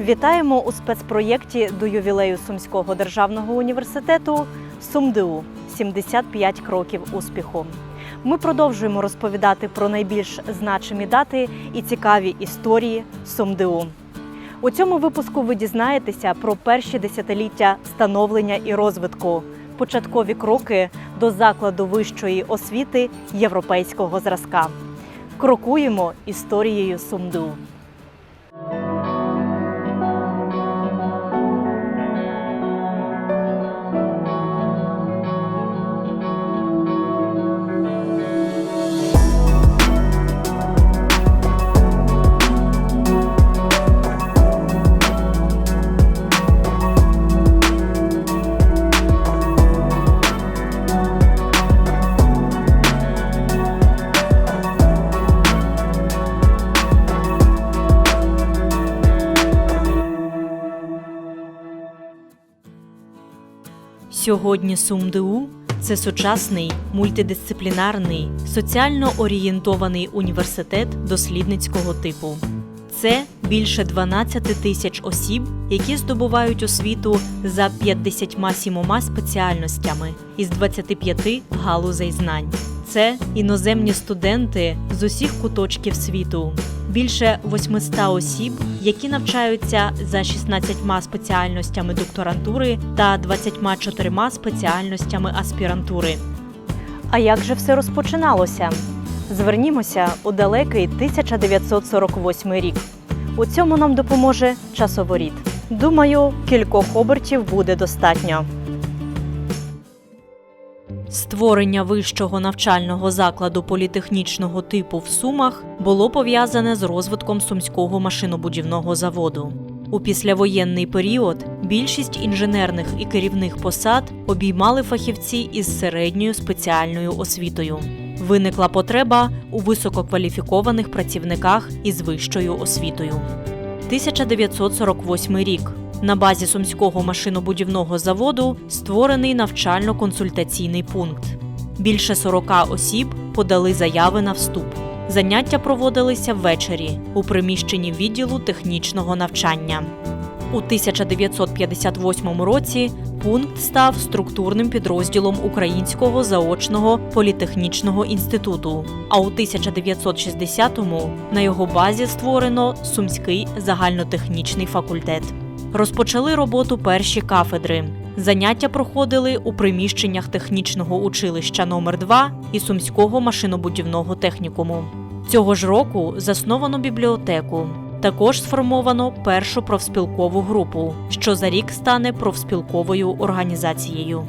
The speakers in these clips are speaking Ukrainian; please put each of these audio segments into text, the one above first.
Вітаємо у спецпроєкті до ювілею Сумського державного університету СумДУ 75 кроків успіху. Ми продовжуємо розповідати про найбільш значимі дати і цікаві історії СумДУ. У цьому випуску ви дізнаєтеся про перші десятиліття становлення і розвитку, початкові кроки до закладу вищої освіти європейського зразка. Крокуємо історією СумДУ. Сьогодні СумДУ це сучасний мультидисциплінарний, соціально орієнтований університет дослідницького типу. Це більше 12 тисяч осіб, які здобувають освіту за 57 спеціальностями із 25 галузей знань. Це іноземні студенти з усіх куточків світу, більше 800 осіб, які навчаються за 16 спеціальностями докторантури та 24 спеціальностями аспірантури. А як же все розпочиналося? Звернімося у далекий 1948 рік. У цьому нам допоможе часоворіт. Думаю, кількох обертів буде достатньо. Створення вищого навчального закладу політехнічного типу в Сумах було пов'язане з розвитком сумського машинобудівного заводу. У післявоєнний період більшість інженерних і керівних посад обіймали фахівці із середньою спеціальною освітою. Виникла потреба у висококваліфікованих працівниках із вищою освітою. 1948 рік. На базі Сумського машинобудівного заводу створений навчально-консультаційний пункт. Більше 40 осіб подали заяви на вступ. Заняття проводилися ввечері у приміщенні відділу технічного навчання. У 1958 році пункт став структурним підрозділом Українського заочного політехнічного інституту. А у 1960-му на його базі створено Сумський загальнотехнічний факультет. Розпочали роботу перші кафедри. Заняття проходили у приміщеннях технічного училища номер 2 і Сумського машинобудівного технікуму. Цього ж року засновано бібліотеку. Також сформовано першу профспілкову групу, що за рік стане профспілковою організацією.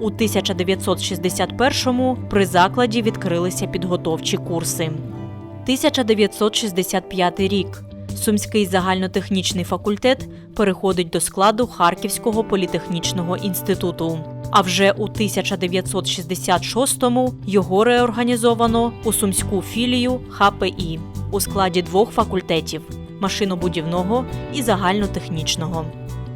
У 1961-му при закладі відкрилися підготовчі курси. 1965 рік. Сумський загальнотехнічний факультет переходить до складу Харківського політехнічного інституту. А вже у 1966-му його реорганізовано у сумську філію ХПІ у складі двох факультетів машинобудівного і загальнотехнічного.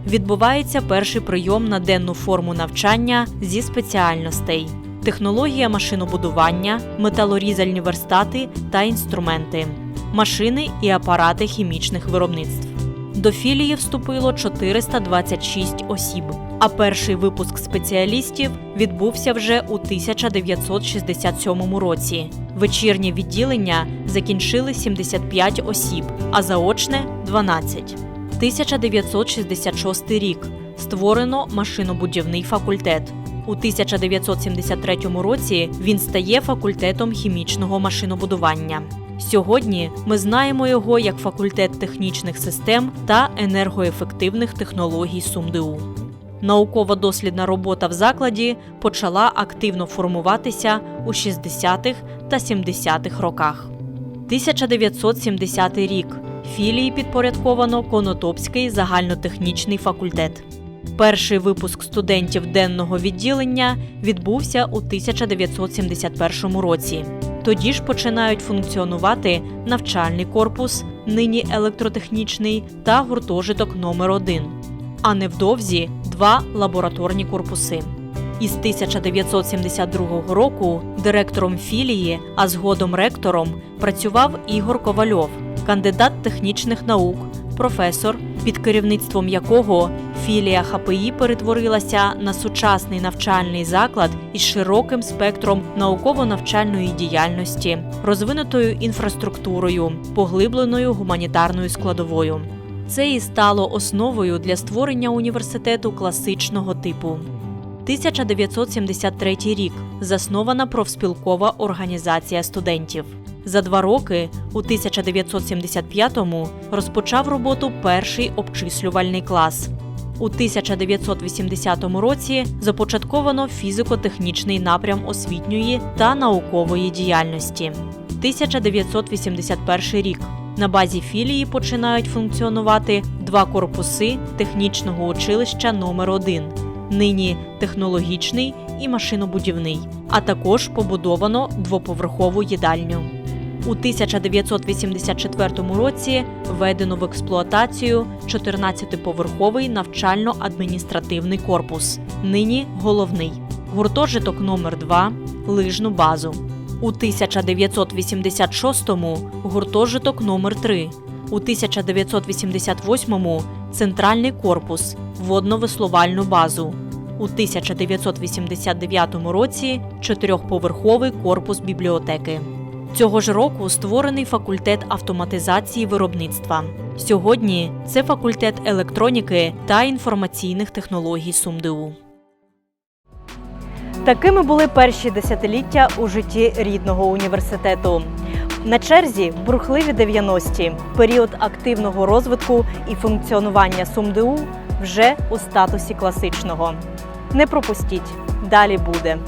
Відбувається перший прийом на денну форму навчання зі спеціальностей: технологія машинобудування, металорізальні верстати та інструменти, машини і апарати хімічних виробництв. До філії вступило 426 осіб. А перший випуск спеціалістів відбувся вже у 1967 році. Вечірнє відділення закінчили 75 осіб, а заочне 12. 1966 рік створено машинобудівний факультет. У 1973 році він стає факультетом хімічного машинобудування. Сьогодні ми знаємо його як факультет технічних систем та енергоефективних технологій СумДУ. Науково-дослідна робота в закладі почала активно формуватися у 60-х та 70-х роках. 1970 рік. Філії підпорядковано Конотопський загальнотехнічний факультет. Перший випуск студентів денного відділення відбувся у 1971 році. Тоді ж починають функціонувати навчальний корпус, нині електротехнічний, та гуртожиток номер 1 а невдовзі два лабораторні корпуси. Із 1972 року директором філії, а згодом ректором, працював Ігор Ковальов, кандидат технічних наук, професор, під керівництвом якого філія ХПІ перетворилася на сучасний навчальний заклад із широким спектром науково-навчальної діяльності, розвинутою інфраструктурою, поглибленою гуманітарною складовою. Це і стало основою для створення університету класичного типу. 1973 рік заснована профспілкова організація студентів. За два роки, у 1975-му, розпочав роботу перший обчислювальний клас. У 1980 році започатковано фізико-технічний напрям освітньої та наукової діяльності. 1981 рік. На базі філії починають функціонувати два корпуси технічного училища номер 1 нині технологічний і машинобудівний, а також побудовано двоповерхову їдальню. У 1984 році введено в експлуатацію 14-поверховий навчально-адміністративний корпус, нині головний, гуртожиток номер 2 лижну базу. У 1986-му гуртожиток номер 3 у 1988-му центральний корпус, водно-веслувальну базу. У 1989 році чотирьохповерховий корпус бібліотеки. Цього ж року створений факультет автоматизації виробництва. Сьогодні це факультет електроніки та інформаційних технологій СумДУ. Такими були перші десятиліття у житті рідного університету. На черзі бурхливі 90-ті, період активного розвитку і функціонування СумДУ вже у статусі класичного. Не пропустіть, далі буде.